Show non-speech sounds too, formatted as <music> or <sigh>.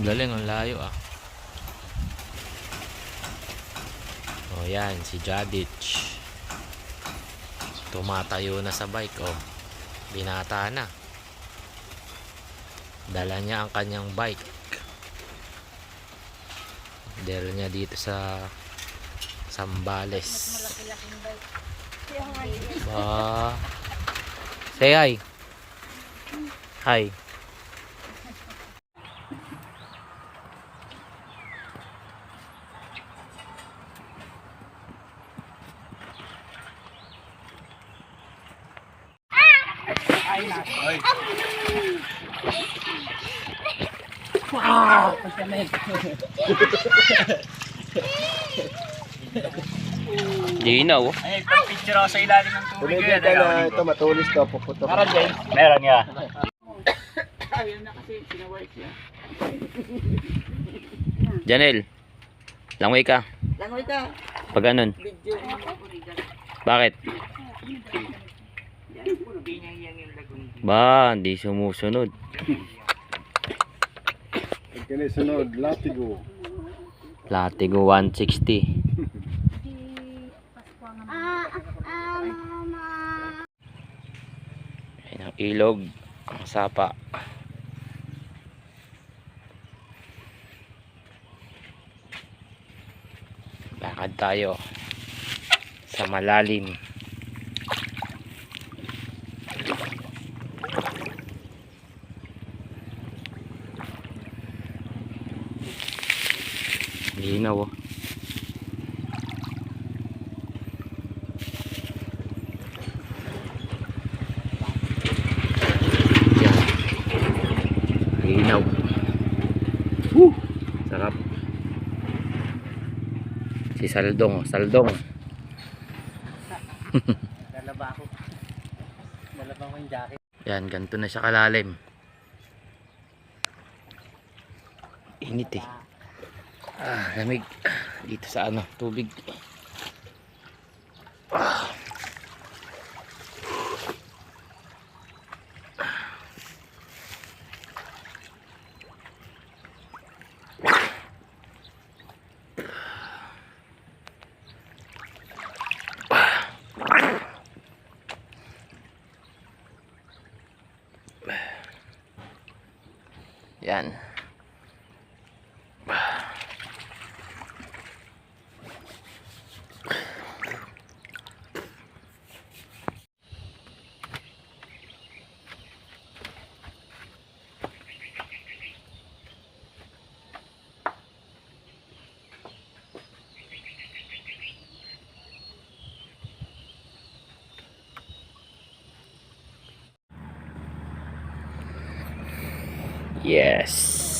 Galing, ang layo ah. O yan, si Jadich. Tumatayo na sa bike, oh. Binata na. Dala niya ang kanyang bike. Dala niya dito sa Sambales. Malaki-laking bike. Ba. Say hi. Hi. Dinaw. Ay, pag-picture ako sa ilalim ng tubig. Tumigil ka na ito, matulis to, puputok. Meron din. Meron ya. Janel. Langoy ka. Langoy ka. Pag ganun. Bakit? Ba, hindi sumusunod. Pag kinisunod, latigo. Latigo 160. Ayan ang ilog. Ang sapa. Lakad tayo sa malalim. Linaw oh. Yan. Linaw. Woo! Sarap. Si Saldong, oh, Saldong. <laughs> Lalaba ako. Lalaba ko yung jacket. Yan, ganito na siya kalalim. Init eh. Ah, lamig. Dito sa ano, tubig. Ah. Yan. Yes.